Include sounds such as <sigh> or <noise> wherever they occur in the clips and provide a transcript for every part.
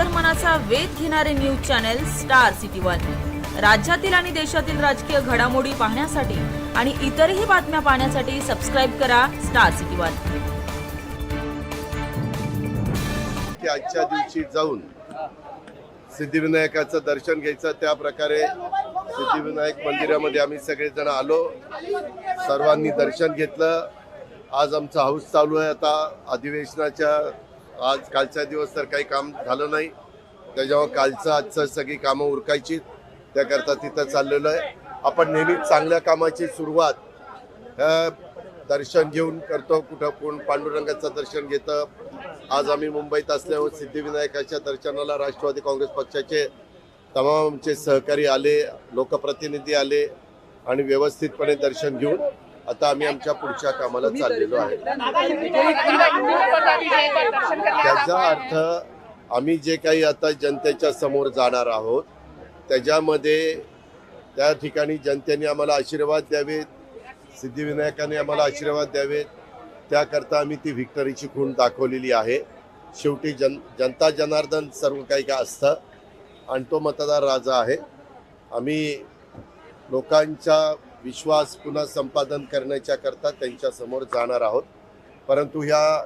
अंतर्मनाचा वेध घेणारे news channel Star City One. राज्यातील आणि देशातील राजकीय घडामोडी पाहण्यासाठी आणि इतरही बातम्या पाहण्यासाठी सबस्क्राईब करा स्टार सिटी वन. आजच्या दिवशी जाऊन सिद्धिविनायकाचं दर्शन घ्यायचं त्या प्रकारे सिद्धिविनायक मंदिरामध्ये आम्ही सगळेजण आलो. सर्वांनी दर्शन घेतलं. आज आमचा हाऊस चालू आहे. आता अधिवेशनाच्या आज कालचा दिवस तर काही काम झालं नाही. त्याच्यामुळे कालचं आजचं सगळी कामं उरकायची. त्याकरता तिथं चाललेलं आहे. आपण नेहमीच चांगल्या कामाची सुरुवात दर्शन घेऊन करतो. कुठं कोण पांडुरंगाचं दर्शन घेतं. आज आम्ही मुंबईत असल्यामुळे सिद्धिविनायकाच्या दर्शनाला राष्ट्रवादी काँग्रेस पक्षाचे तमामचे सहकारी आले लोकप्रतिनिधी आले आणि व्यवस्थितपणे दर्शन घेऊन आता आम्ही आमच्या पुढच्या कामाला चाललेलो आहे. त्याचा अर्थ आम्ही जे काही आता जनतेच्या समोर जाणार आहोत त्याच्यामध्ये त्या ठिकाणी जनतेने आम्हाला आशीर्वाद द्यावेत सिद्धिविनायकाने आम्हाला आशीर्वाद द्यावेत. त्याकरता आम्ही ती व्हिक्टरीची खूण दाखवलेली आहे. शेवटी जन जनता जनार्दन सर्व काही काय असतं आणि तो मतदार राजा आहे. आम्ही लोकांचा विश्वास पुन्हा संपादन करण्याच्या करता त्यांच्यासमोर जाणार आहोत. परंतु ह्या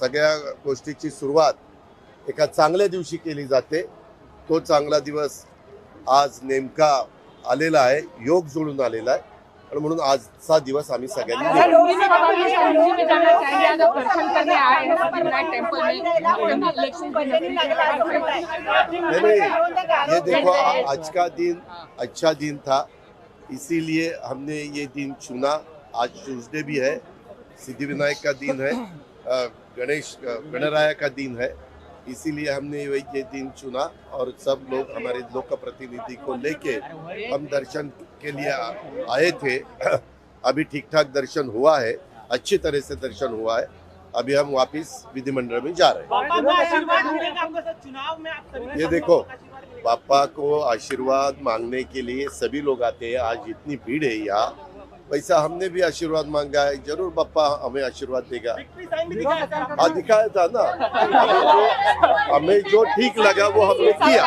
सगळ्या गोष्टीची सुरुवात एका चांगल्या दिवशी केली जाते. तो चांगला दिवस आज नेमका आलेला आहे योग जुळून आलेला आहे. आणि म्हणून आजचा दिवस आम्ही सगळ्यांनी हैं देखो आज का दिन अच्छा दिन था. इसीलिए हमने ये दिन चुना। आज ट्यूजडे भी है। सिद्धिविनायक का दिन है। गणेश गणराया का दिन है। इसीलिए हमने ये दिन चुना और सब लोग हमारे लोक प्रतिनिधि को लेके हम दर्शन के लिए आए थे। <clears throat> अभी ठीक ठाक दर्शन हुआ है। अच्छी तरह से दर्शन हुआ है। अभी हम वापस विधिमंडल में जा रहे हैं। ये देखो पापा को आशीर्वाद मांगने के लिए सभी लोग आते हैं आज इतनी भीड़ है यहाँ। वैसा हमने भी आशीर्वाद मांगा है ज़रूर पापा हमें आशीर्वाद देगा। हाँ दिखाया था ना। हमें जो ठीक लगा वो हमने किया।